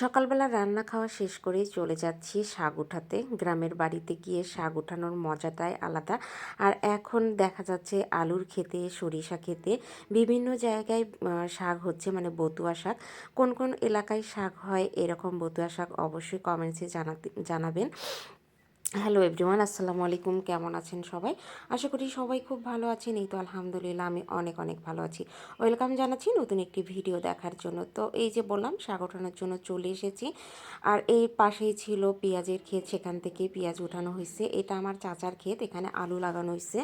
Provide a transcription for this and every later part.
সকালবেলা রান্না খাওয়া শেষ করে চলে যাচ্ছি শাক উঠাতে। গ্রামের বাড়িতে গিয়ে শাক উঠানোর মজাটাই আলাদা। আর এখন দেখা যাচ্ছে আলুর খেতে সরিষা খেতে বিভিন্ন জায়গায় শাক হচ্ছে মানে বতুয়া শাক। কোন কোন এলাকায় শাক হয় এরকম বতুয়া শাক অবশ্যই কমেন্টসে জানাতে জানাবেন। হ্যালো এভরিওয়ান, আসসালামু আলাইকুম। কেমন আছেন সবাই? আশা করি সবাই খুব ভালো আছেন। এই তো আলহামদুলিল্লাহ, আমি অনেক অনেক ভালো আছি। ওয়েলকাম জানাচ্ছি নতুন একটি ভিডিও দেখার জন্য। তো এই যে বললাম, শাক ওঠানোর জন্য চলে এসেছি। আর এই পাশেই ছিল পেঁয়াজের ক্ষেত, সেখান থেকে পেঁয়াজ উঠানো হয়েছে। এটা আমার চাচার ক্ষেত, এখানে আলু লাগানো হয়েছে।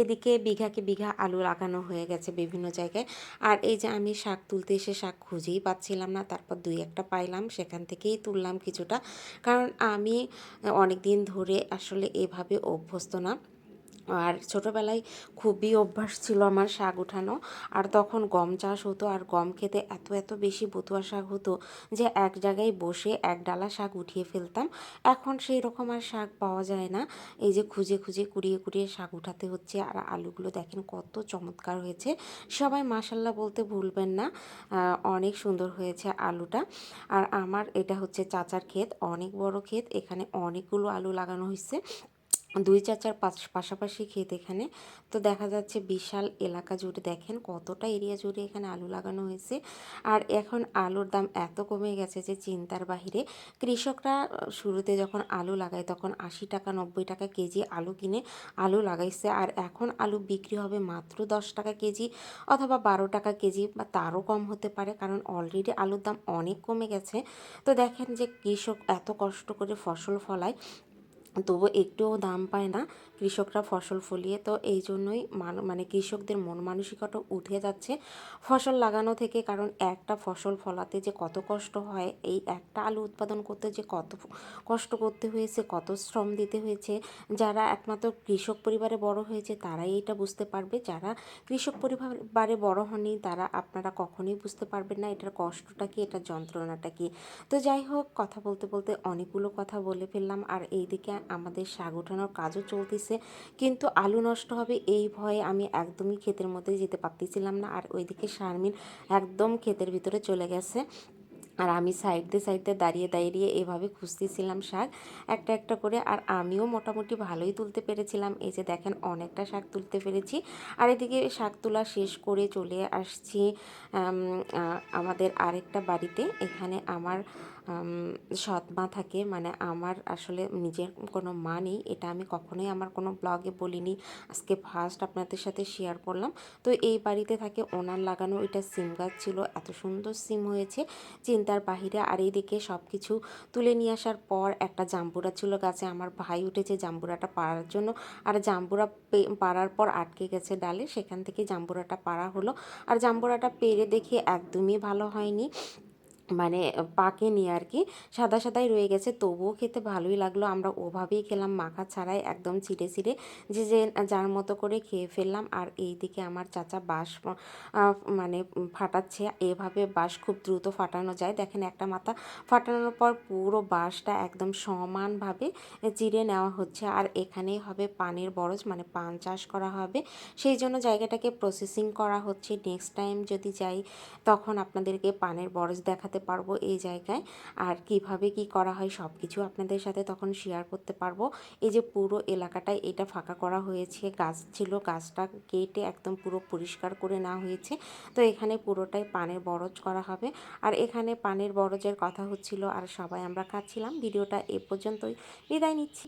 এদিকে বিঘাকে বিঘা আলু লাগানো হয়ে গেছে বিভিন্ন জায়গায়। আর এই যে আমি শাক তুলতে এসে শাক খুঁজেই পাচ্ছিলাম না, তারপর দুই একটা পাইলাম, সেখান থেকেই তুললাম কিছুটা। কারণ আমি অনেক দিন ধরে আসলে এভাবে অভ্যস্ত না। আর ছোটোবেলায় খুবই অভ্যাস ছিল আমার শাক উঠানো। আর তখন গম চাষ হতো আর গম খেতে এত এত বেশি বতুয়া শাক হতো যে এক জায়গায় বসে এক ডালা শাক উঠিয়ে ফেলতাম। এখন সেই রকম আর শাক পাওয়া যায় না। এই যে খুঁজে খুঁজে, কুড়িয়ে কুড়িয়ে শাক উঠাতে হচ্ছে। আর আলুগুলো দেখেন কত চমৎকার হয়েছে। সবাই মাসাল্লাহ বলতে ভুলবেন না অনেক সুন্দর হয়েছে আলুটা। আর আমার এটা হচ্ছে চাচার ক্ষেত, অনেক বড় ক্ষেত। এখানে অনেকগুলো আলু লাগানো হয়েছে দুই চাচার পাশ- পাশাপাশি ক্ষেত এখানে। তো দেখা যাচ্ছে বিশাল এলাকা জুড়ে দেখেন কতটা এরিয়া জুড়ে এখানে আলু লাগানো হয়েছে। আর এখন আলুর দাম এত কমে গেছে যে চিন্তার বাহিরে। কৃষকরা শুরুতে যখন আলু লাগায় তখন আশি টাকা, নব্বই টাকা কেজি আলু কিনে আলু লাগাইছে। আর এখন আলু বিক্রি হবে মাত্র দশ টাকা কেজি অথবা বারো টাকা কেজি বা তারও কম হতে পারে কারণ অলরেডি আলুর দাম অনেক কমে গেছে। তো দেখেন যে কৃষক এত কষ্ট করে ফসল ফলায়। তবু একটুও দাম পায় না। কৃষকরা ফসল ফলিয়ে তো এই জন্যই মান কৃষকদের মন মানসিকতা উঠে যাচ্ছে ফসল লাগানো থেকে। কারণ একটা ফসল ফলাতে যে কত কষ্ট হয়, এই একটা আলু উৎপাদন করতে যে কত কষ্ট করতে হয়েছে, কত শ্রম দিতে হয়েছে, যারা একমাত্র কৃষক পরিবারে বড় হয়েছে তারাই এটা বুঝতে পারবে। যারা কৃষক পরিবারে বড় হননি তারা আপনারা কখনোই বুঝতে পারবেন না এটার কষ্টটা কি, এটার যন্ত্রণাটা কি। তো যাই হোক, কথা বলতে বলতে অনেকগুলো কথা বলে ফেললাম। আর এইদিকে আমাদের শাক ওঠানোর কাজও চলতেছে। কিন্তু আলু নষ্ট হবে এই ভয়ে আমি একদমই ক্ষেতের মধ্যে যেতে পারতেছিলাম না। আর ওইদিকে শারমিন একদম ক্ষেতের ভিতরে চলে গেছে। আর আমি সাইড সাইড দাঁড়িয়ে দাঁড়িয়ে এভাবে খুঁজতেছিলাম শাক একটা একটা করে। আর আমিও মোটামুটি ভালোই তুলতে পেরেছিলাম। এই যে দেখেন অনেকটা শাক তুলতে পেরেছি। আর এদিকে শাক তোলা শেষ করে চলে আসছি আমাদের আরেকটা বাড়িতে। এখানে আমার আম, সৎ মা থাকে মানে আমার আসলে নিজের কোনো মা নেই, এটা আমি কখনোই আমার কোনো ব্লগে বলিনি। আজকে ফার্স্ট আপনাদের সাথে শেয়ার করলাম। তো এই বাড়িতে থাকে, ওনার লাগানো এটা সিম গাছ ছিল, এত সুন্দর সিম হয়েছে, চিন্তার বাহিরে। আর এইদিকে সব কিছু তুলে নিয়ে আসার পর একটা জাম্বুরা ছিল গাছে, আমার ভাই উঠেছে জাম্বুরাটা পাড়ার জন্য। আর জাম্বুরা পাড়ার পর আটকে গেছে ডালে, সেখান থেকে জাম্বুরাটা পাড়া হলো। আর জাম্বুরাটা পেরে দেখে একদমই ভালো হয়নি। মানে পাকেনি আর কি সাদা সাদাই রয়ে গেছে, তবুও খেতে ভালোই লাগল। আমরা ওভাবেই খেলাম, মাখা ছাড়াই একদম ছিঁড়ে ছিঁড়ে। যে যে, যার মতো করে খেয়ে ফেললাম। আর এই দিকে আমার চাচা বাঁশ মানে ফাটাচ্ছে। এভাবে বাঁশ খুব দ্রুত ফাটানো যায়। দেখেন, একটা মাথা ফাটানোর পর পুরো বাঁশটা একদম সমানভাবে চিড়ে নেওয়া হচ্ছে। আর এখানেই হবে পানের বরজ মানে পান চাষ করা হবে। সেই জন্য জায়গাটাকে প্রসেসিং করা হচ্ছে। নেক্সট টাইম যদি যাই, তখন আপনাদেরকে পানের বরজ দেখাতে পারব এই জায়গায়। আর কীভাবে কি করা হয় সব কিছু আপনাদের সাথে তখন শেয়ার করতে পারব। এই যে পুরো এলাকাটায় এটা ফাঁকা করা হয়েছে। গাছ ছিল, গাছটা কেটে একদম পুরো পরিষ্কার করে নেওয়া হয়েছে। তো এখানে পুরোটাই পানের বরজ করা হবে। আর এখানে পানের বরজের কথা হচ্ছিল, আর সবাই আমরা খাচ্ছিলাম। ভিডিওটা এ পর্যন্তই। বিদায় নিচ্ছি।